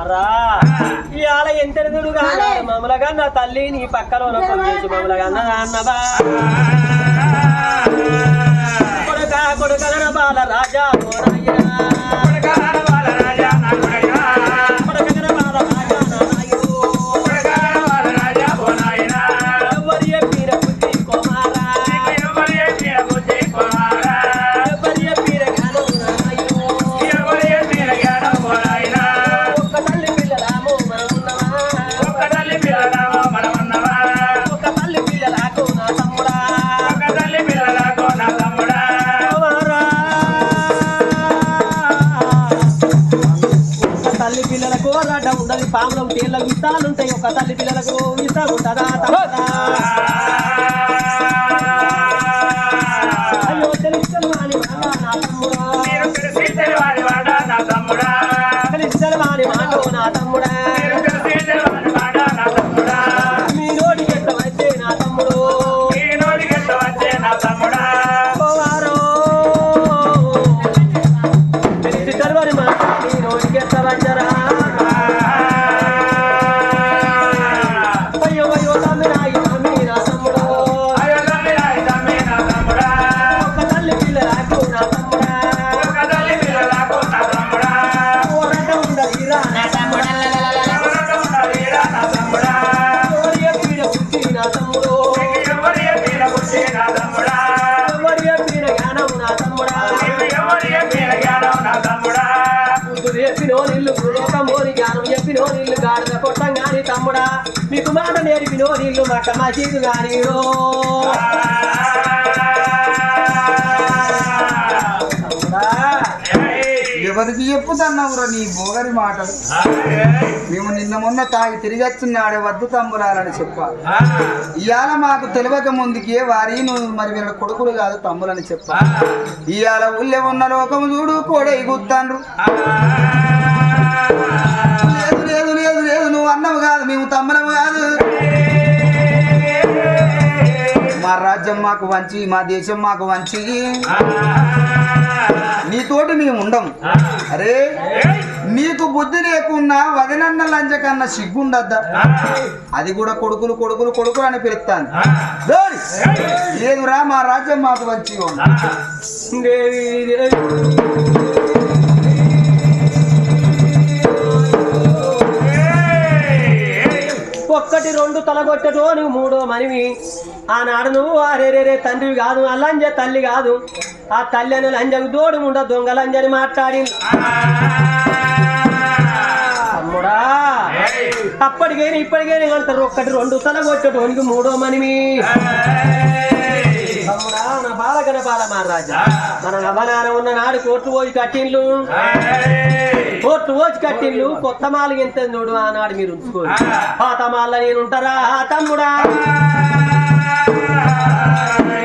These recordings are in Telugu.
మారా? ఇవాళ కాదు? మమ్మలగా నా తల్లి నీ ఉన్న చేసి మమ్మలగా అన్నదా? కొడుక కొడుకన బాల రాజా విత్తాలు ఉంటాయి ఒక తల్లి పిల్లలకు ఉంటదా తమ్ముడా? అయ్యో వాని మాట నా తమ్ముడా? తెలుసు వాని మాట నా తమ్ముడా? మీ తమ్ముడా ఎవరికి చెప్పుతున్నావురా నీ బోగరి మాటలు? మేము నిన్న మొన్న తాగి తిరిగి వచ్చినాడే వద్దు తమ్ములాలని చెప్పాలి ఇవాళ మాకు తెలియక ముందుకే వారి నువ్వు మరి వీళ్ళ కొడుకులు కాదు తమ్ములని చెప్పాలి ఇవాళ ఊళ్ళో ఉన్న లోకము చూడు కూడా ఎగుతాండ్రు లేదు లేదు లేదు లేదు నువ్వు అన్నవు కాదు మేము తమ్ములము కాదు. మా రాజ్యం మాకు వంచి మా దేశం మాకు వంచి. నీతోటి మేము ఉండం. అరే నీకు బుద్ధి లేకున్నా వదినన్న లంచ కన్నా సిగ్గుండద్దా? అది కూడా కొడుకులు కొడుకులు కొడుకులు అని పిలుస్తాను. దోరి. లేదురా మా రాజ్యం మాకు వచ్చి దేవి రెండు తలగొట్టటో నువ్వు మూడో మనివి. ఆనాడు నువ్వు అరేరేరే తండ్రివి కాదు అల్లంజ తల్లి కాదు. ఆ తల్లి అని లంజకు దోడు ఉండ దొంగలంజని మాట్లాడి అప్పటికైనా ఇప్పటికైనా అంటారు ఒక్కటి రెండు తలగొట్టటోనికి మూడో మనివి. నా బాల గణపాల మహారాజా మన నవనాన ఉన్న నాడు కోట్లు పోయి కట్టిండ్లు. కోట్లు పోసి కట్టిండ్లు కొత్త మాలు ఎంత నోడు ఆనాడు మీరు ఉంచుకోండి. పాత మాల నేను ఉంటారా తమ్ముడా.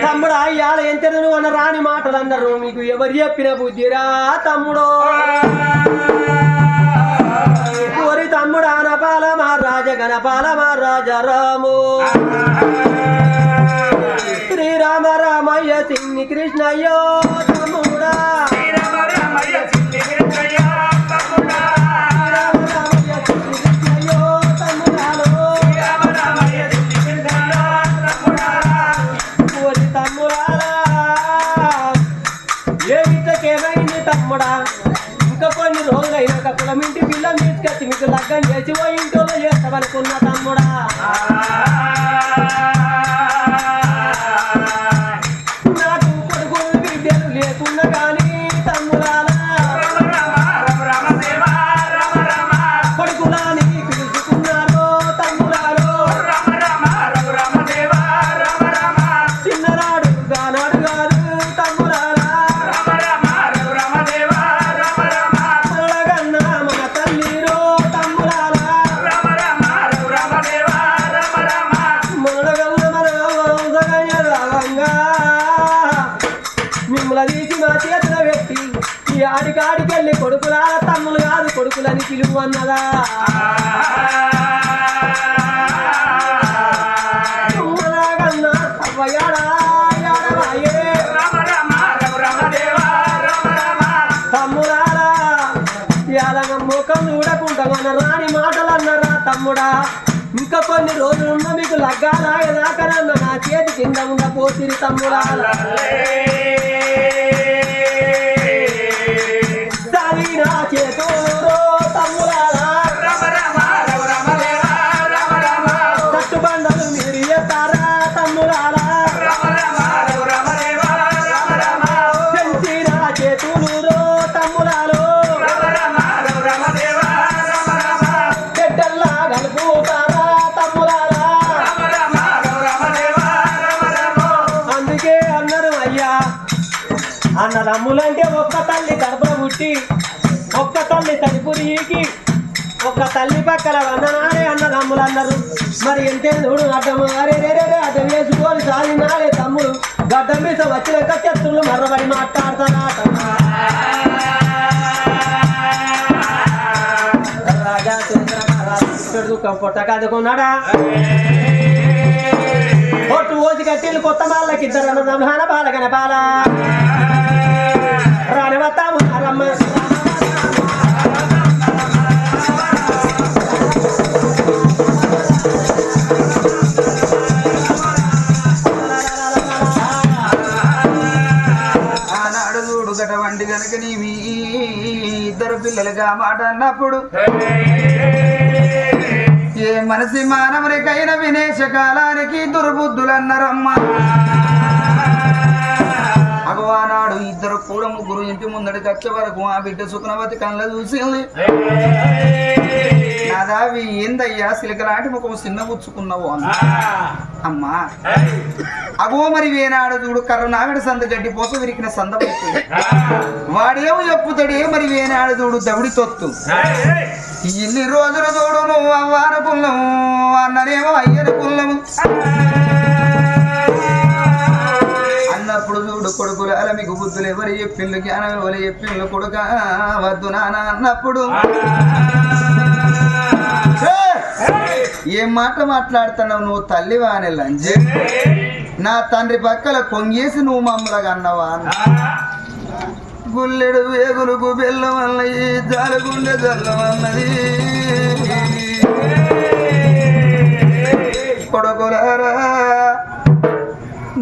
తమ్ముడా ఇవాళ ఎంత నువ్వు అన్న రాని మాటలు అన్నారు మీకు ఎవరు చెప్పిన బుద్ధిరా తమ్ముడు? ఓరి తమ్ముడా నపాల మహారాజ గణపాల మహారాజ రాము. శ్రీరామ రామయ్య సిన్ని కృష్ణయ్యో తమ్ముడా. తమ్ముడా. ఇంకా కొన్ని రోజులు రోజులైనాక కులమింటి పిల్లని తీసుకొచ్చి మీకు లగ్గం చేసి ఓ ఇంట్లో చేస్తామనుకున్నా తమ్ముడా. మాటలు అన్నారా తమ్ముడా? ఇంకా కొన్ని రోజులున్న మీకు లగ్గాలాగదాకనన్న నా చేతి కింద ఉన్న పోతిరి తమ్ముడా. సారి నా అన్నదమ్ములంటే ఒక్క తల్లి గర్భ పుట్టి ఒక్క తల్లి తలిపురికి ఒక్క తల్లి పక్కన అన్ననాడే అన్నదమ్ములు అన్నారు మరి ఎంతే చూడు అడ్డము అరే రే రే అడ్డం వేసుకొని సాధినాడే తమ్ముడు. గడ్డం మీద వచ్చినాక చెత్తులు మర్రబడి మాట్లాడతారా? రాజా చంద్ర దుఃఖం పొట్ట కదుకున్నాడా? ఒట్టు ఓసి కట్టిల్లు కొత్త వాళ్ళకి ఇద్దరు అన్నదమ్మాన బాలగన బాల ఇద్దరు మాట అన్నప్పుడు ఏ మనసి మానవునికైన వినేశ కాలానికి దుర్బుద్ధులన్నారమ్మా. అగవానాడు ఇద్దరు కూడా ముగ్గురు ఇంటి ముందడికి వచ్చే వరకు ఆ బిడ్డ సుఖనవతి కళ్ళ చూసింది. నాదావి ఏందయ్యా సిలికలాంటి ముఖం చిన్న పుచ్చుకున్నావు అన్న అమ్మా. అగో మరి వేనాడు చూడు కర్ర నాగడి సంద గడ్డి పోస విరికిన సంద వాడేమో చెప్పుతాడే మరి వేనాడు చూడు దవిడి తొత్తు. ఇన్ని రోజులు చూడు నువ్వు అవ్వాన పుల్లము అన్ననేమో అయ్యన పుల్లము. అన్నప్పుడు చూడు కొడుకులాల మీకు బుద్ధులు ఎవరు చెప్పిండ్రు జ్ఞానం ఎవరు చెప్పిండ్రు కొడుక వద్దు నాన్న అన్నప్పుడు. "ఏ! మాట మాట్లాడుతున్నావు నువ్వు తల్లి వానే లంజే నా తండ్రి పక్కల కొంగేసి నువ్వు మమ్మలగా అన్నవా అన్న. గుల్లెడు వేగులకు బెల్లం అన్నది జాలగుండె జల్లం అన్నది కొడుకులారా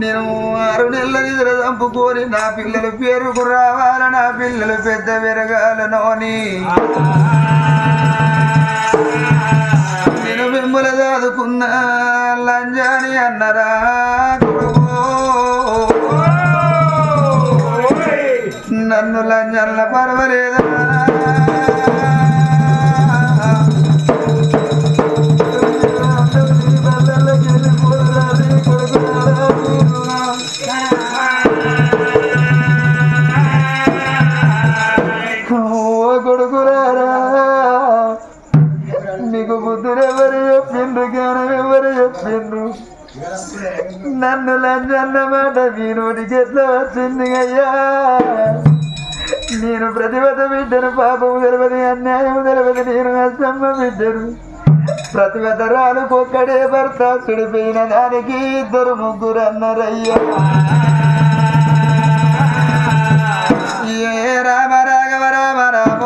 నేను ఆరు నెలల నిద్ర చంపుకొని నా పిల్లల పేరుకు రావాల నా పిల్లలు పెద్ద పెరగాలనోని నేను నన్ను లంజల్ల పర్వలేదా? ఓ మీకు బుద్ధులు ఎవరు చెప్పిండ్రు జ్ఞానం ఎవరు చెప్పిండ్రు? నన్ను లంజన్న మాట నోటికి ఎట్లా వచ్చింది అయ్యా. బిడ్డను పాపము తెలియదు అన్యాయము తెలియదు నేను అసమ్మ బిడ్డను ప్రతిభతరాలు ఒక్కడే భర్త సుడిపోయిన దానికి ఇద్దరు ముగ్గురు అన్నారయ్యా. ఏ రామ రాఘవ రామ రామ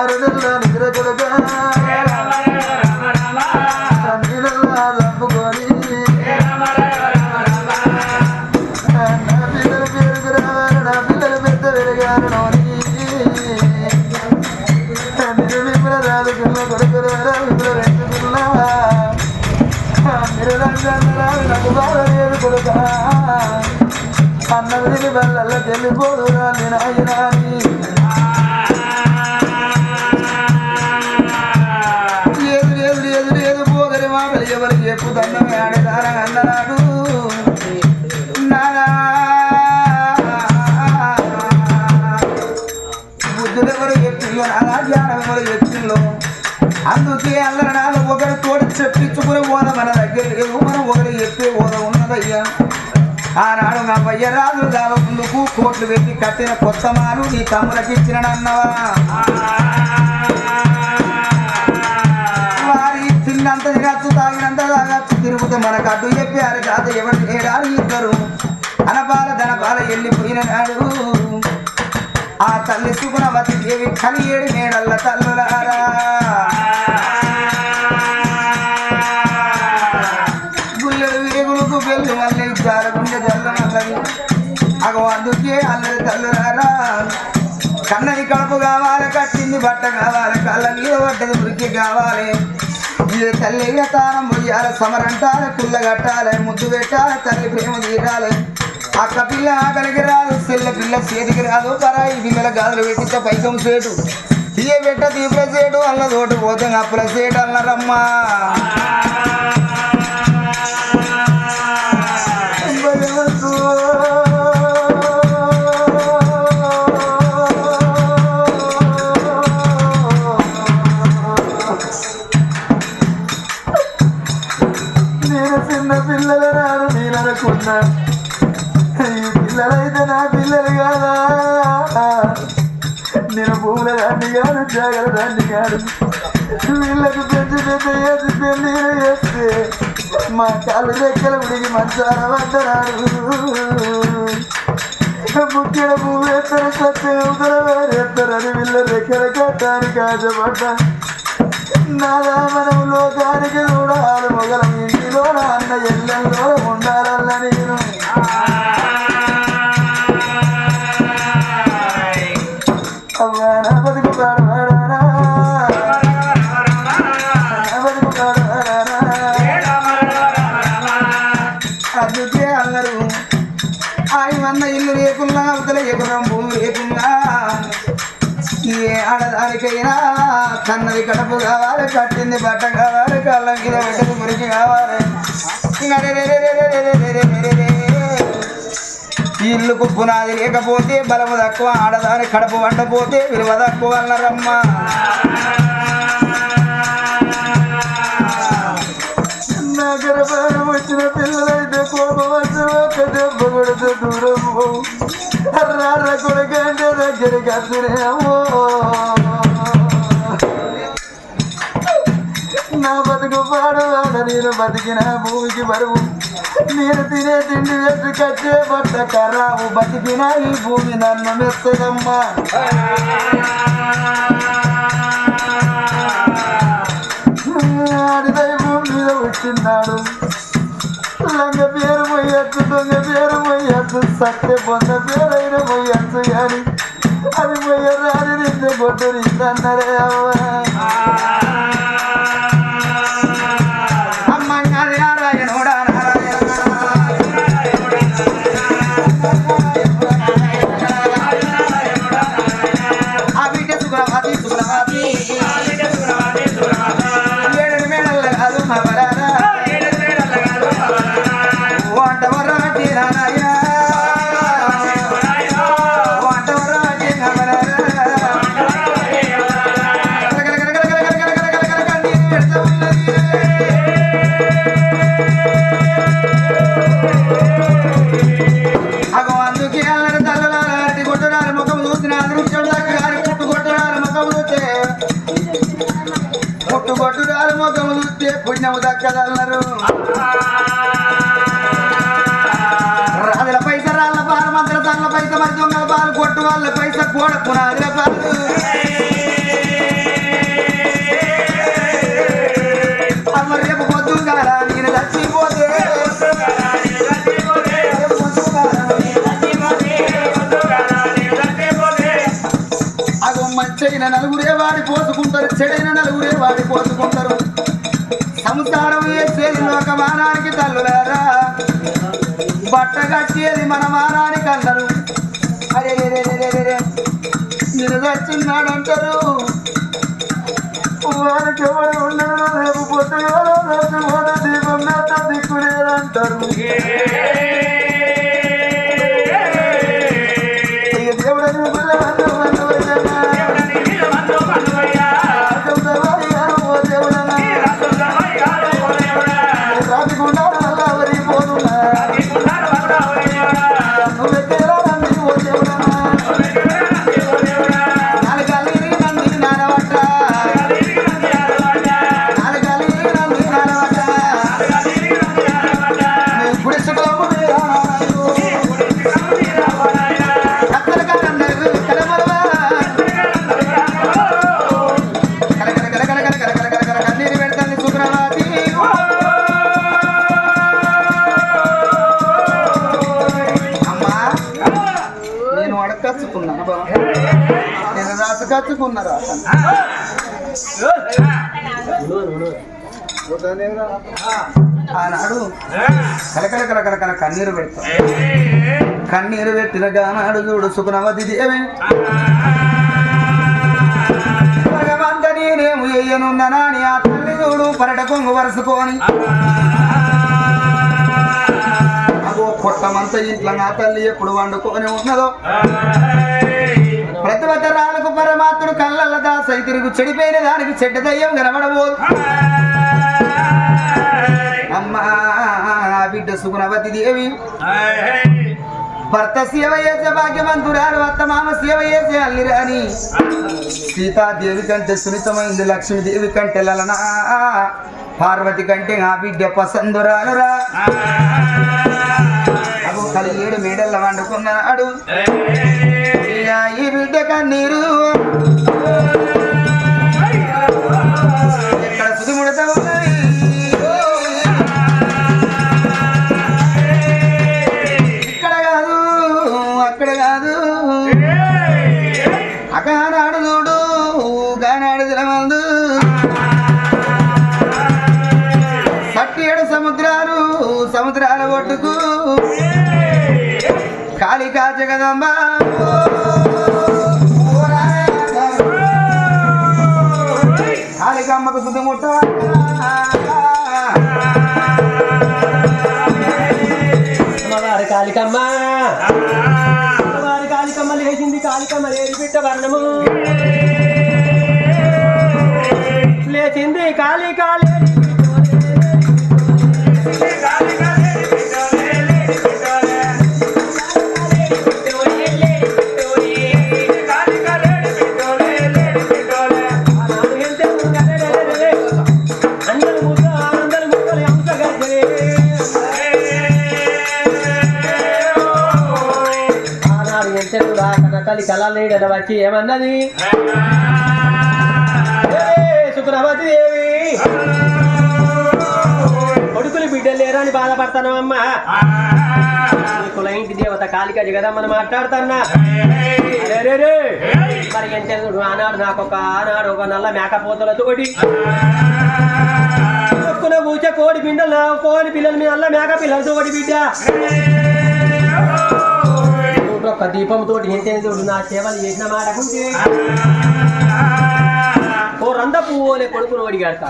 అరుదల్లో నిద్ర కొడక నీళ్ళల్లా నా పిల్లల పేరుకు రావాలి నా పెద్ద నోని నాకు బాగా లేదు కొడుక అన్నది వల్ల బల్లల్లో నేను రాని బుద్ధులు ఎవరు చెప్పిందో నానా జ్ఞానం అందుకే అల్లరి నాలుగు ఒకరు తోడు చెప్పించుకుని పోద మన దగ్గర లేదు మనం ఒకరు చెప్పే పోద ఉన్నదయ్యా. ఆనాడు నా పయ్య రాజులు దావ ముందుకు కోట్లు పెట్టి కట్టిన కొత్త మాలు నీ తమ్ములకి ఇచ్చిన అన్నవా వారి తిన్నంత తినచ్చు తాగినంత తాగచ్చు తిరుగుతూ మనకు అడ్డు చెప్పి అరే తాత ఎవరు ఏడారు ఇద్దరు. అనపాల ధనపాల వెళ్ళిపోయిన నాడు ఆ తల్లి సుగుణవతి దేవి కలియేడు మేడల్ల తల్లులారా గుల్లెడు వేగులకు బెల్లు మళ్ళీ జారగుండె జల్ల మల్లది అగో అందుకే అల్లరి తల్లులారా కన్నది కడుపు కావాలి కట్టింది బట్ట కావాలి కళ్ళ మీద పడ్డది ఉరికి కావాలి. ఏ తల్లి తానం పొయ్యాలి సమరంటాలి కుల్ల కట్టాలి ముద్దు పెట్టాలి తల్లి ప్రేమ తీరాలి. అక్క పిల్ల ఆకలికి రాదు పిల్ల పిల్ల చేతికి రాదు పరాయి పిల్లల గాజులు పెట్టించ పైకం సేటు. తీయ పెట్ట తీపుల సేటు అల్ల తోటి పోతే అప్పుల సేటు అల్లరమ్మా. నేను చిన్న పిల్లల రాదు నేను అనుకున్నా. ఈ పిల్లలైతే నా పిల్లలు కాదా? నేను పూల దాన్ని కాదు జాగ్రత్త దాన్ని కాదు. వీళ్ళకు పెంచి పెద్ద చేసి పెళ్ళి చేస్తే మా కాళ్ళు రెక్కల ఉడికి మంచాల పడ్డరాడు ముఖ్యుల పువ్వు సత్యం సత్య ఉదర ఎత్తరని వీళ్ళ రెక్కల కట్టానికి ఆశపడ్డా. నాదా మనం లోకానికి చూడాలి మొగలం ఇంటిలో అన్న ఎల్లెల్లో ఉండాలన్న నేను. ఆయమన్న ఇల్లు లేకున్నా అవతల ఎగురం భూమి లేకున్నా ఏ ఆడదానికైనా కన్నది కడుపు కావాలి కట్టింది బట్ట కావాలి కళ్ళ మీద బట్టలు మురికి కావాలి ఇల్లుకు పునాది లేకపోతే బలము తక్కువ ఆడదాని కడుపు వండపోతే విలువ తక్కువ అన్నారమ్మా నా వచ్చిన పిల్లలైతే కోపం వచ్చి దెబ్బ కొడితే దూరం పోవు. కొడుకంటే దగ్గరికి అద్దరేమో నా బతుకు పాడవాడ నేను బతికిన భూమికి బరువు. నేను తినే తిండి వేసి కచ్చే బట్ట కరావు బతికిన ఈ భూమి నన్ను మెత్తదమ్మా. ఆడిదై భూమి మీద వచ్చిన్నాడు లంగ పేరు మొయ్యచ్చు దొంగ పేరు మొయ్యచ్చు సత్య పొంద పేరైన మొయ్యచ్చు కానీ అది మొయ్య రాని నింద కొట్టు నిందన్నరే అవ్వ. పుణ్యము దక్కదన్నారు రాజుల పైస రాళ్ళ పాలు మంత్ర తల్ల పైస మరి దొంగల పాలు కొట్టు వాళ్ళ పైస కూడా పునాదుల పాలు. ఒక్క తల్లు తల్లులేరా. బట్ట కట్టేది మన మానానికి అందరు అరే అంటారు వారికి ఎవరు ఉండరు రేపు పొట్టు ఎవరో రేపు దీపం నాట ఆనాడు కలకల కలకల కన్నీరు పెడతాం. కన్నీరు పెట్టిన గానాడు చూడు సుఖనవతి దేవే. భగవంత నేనేము ఎయ్యనున్ననా అని ఆ తల్లి చూడు పరట కొంగు వరుసుకొని. అగో కొట్టమంత ఇంట్లో నా తల్లి ఎప్పుడు వండుకొని ఉన్నదో. ప్రతివతరాలకు పరమాత్ముడు కళ్ళల్ల దాసై తిరుగు చెడిపోయిన దానికి చెడ్డ దయ్యం కనబడబోదు అమ్మా బిడ్డ సుగుణవతి దేవి భర్త సేవ చేసే భాగ్యవంతురాలు అత్త మామ సేవ చేసే అల్లిరాని సీతాదేవి కంటే సున్నితమైంది లక్ష్మీదేవి కంటే లలనా పార్వతి కంటే ఆ బిడ్డ పసందురాలురా అగో కలి ఏడు మేడల్ల వండుకున్నాడు ఈ బిడ్డ కన్నీరు కాళికా జగదంబ కాళికమ్మకు అమ్మవారి కాళికమ్మ అమ్మవారి కాళికమ్మ లేచింది కాళికమ్మ లేచి బిడ్డ వర్ణము లేచింది కాళికాళి తల్లి కళాలేడ వచ్చి ఏమన్నది? శుక్రవతి దేవి. కొడుకులు బిడ్డలు లేరని బాధపడతానమ్మా కుల ఇంటి దేవత కాళిక జగదమ్మని మాట్లాడుతున్నా. మరి ఎంత ఆనాడు నాకు ఒక ఆనాడు ఒక నల్ల మేకపోతలతో ఒకటి కూర్చో కోడి బిడ్డలు కోడి పిల్లలు మీ నల్ల మేక పిల్లలతో ఒకటి బిడ్డ. ఒక దీపంతో తోటి నా సేవలు చేసిన మాటకుంటే ఓ రంద పువ్వులే కొడుకును ఓడిగాడతా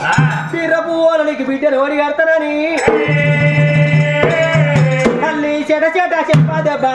పిర్ర పువ్వుల నీకు బిడ్డను ఓడిగాడతానని తల్లి చెట చెట చెప్పదబ్బా.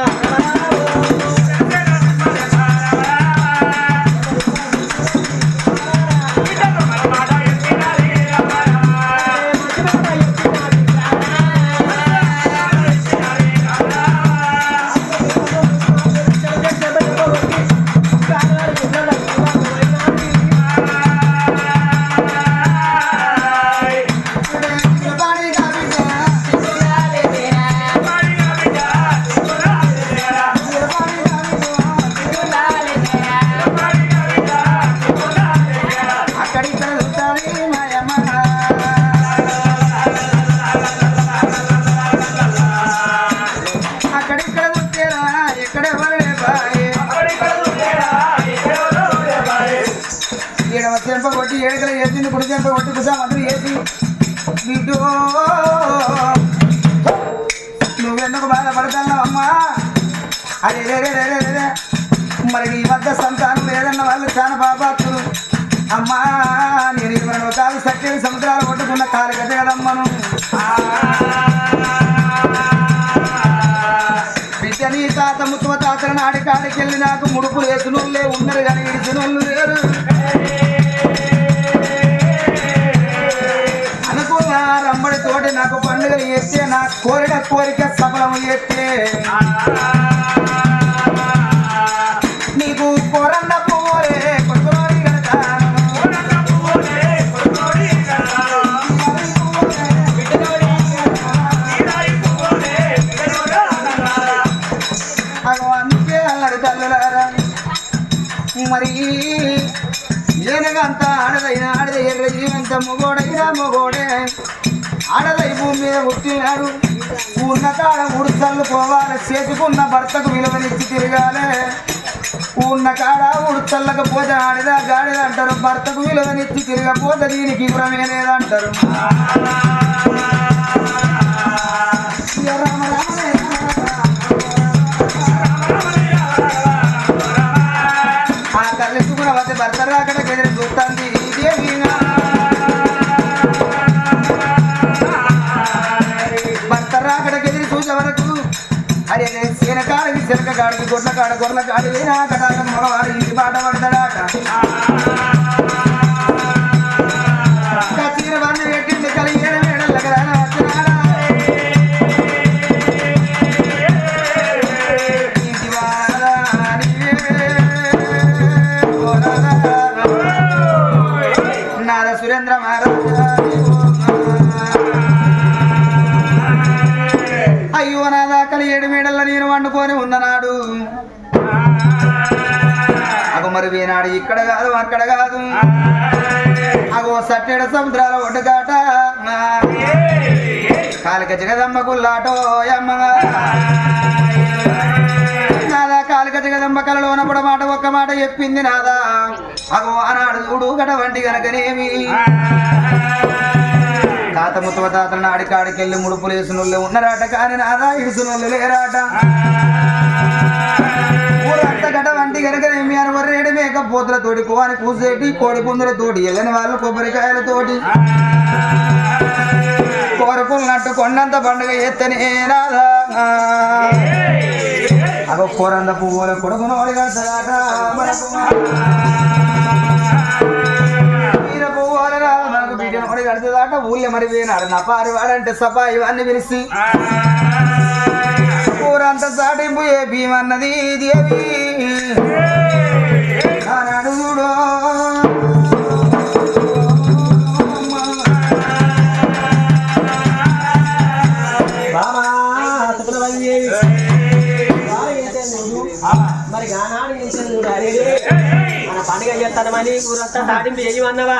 ఏడుకల వేసింది కుడి చెంప కొట్టి కుసా మంత్రి వేసి నువ్వెందుకు బాధపడతావు అమ్మా? అరే రే రే రే రే మరి ఈ మధ్య సంతానం లేదన్న వాళ్ళు చాలా బాబాత్తులు అమ్మా నేను ఇరవై లోకాలు సత్యం సముద్రాలు కొట్టుకున్న కాలు గత కదమ్మను బిడ్డని తాత ముత్తువ తాతల నాడి కాడికి వెళ్ళి నాకు ముడుపులు వేసినోళ్ళే ఉన్నారు కానీ ఇడిచినోళ్ళు లేరు. రమ్మడి తోటి నాకు పండుగలు చేస్తే నా కోరిక కోరిక సఫలం చేస్తే. నీకు కొరన్న పోరే అందుకే అన్నాడు తల్లులారా. మరి ఏనగంత ఆడదైన ఆడద ఎర్ర జీవంత మొగోడైనా మొగోడే ఆడదై భూమి మీద పుట్టినాడు ఉన్న కాడ పోవాలి చేసుకున్న భర్తకు విలువనిచ్చి తిరగాలే ఉన్న కాడ ఉడతల్లకపోతే ఆడిదా గాడిద అంటారు భర్తకు విలువనిచ్చి తిరగపోతే దీనికి గురమే లేదంటారు రామ రామ సీన కాడికి చిలక గొడ్ల కాడ గొర్రెల కాడి నా కటాకం మగవాడు ఇంటి పాట పడతాడాట. ఏడు మేడల్ల నేను వండుకొని ఉన్ననాడు. అగో మరి వీనాడు ఇక్కడ కాదు అక్కడ కాదు. అగో సట్టెడ సముద్రాల ఒడ్డుగాట కాలిక జగదమ్మ గుల్లాటో అమ్మగా నాదా కాలిక జగదమ్మ కలలో ఉన్నప్పుడు మాట ఒక్క మాట చెప్పింది నాదా. అగో అనాడు చూడు గట వంటి గనకనేమి. తాత ముత్తవ తాతల నాడి కాడికెళ్ళి ముడుపులు వేసినోళ్ళు ఉన్నారాట కానీ నాదా ఇడుసునోళ్ళు లేరాట ఊరంతా వంటి గనకనేమి అని వర్రేడు మేక పోతులతోటి కోని కూసేటి కోడి పుందులతోటి వెళ్ళని వాళ్ళు కొబ్బరికాయలతోటి కోరుకున్నట్టు కొండంత పండుగ ఎత్తనే రాదా అగో కూరంద పువ్వుల కొడుకును ఒడిగడతాడట మనకు బిడ్డను ఒడిగడతాడట ఊళ్ళో మరి పోయినాడు నా పారి వాడంటే సపా ఇవన్నీ పిలిచి ఊరంతా సాటింపు ఏ భీమన్నది దేవి ఆనాడు మరి మన పండుగ చేస్తానమని ఊరంతా సాటింపు చేయమన్నావా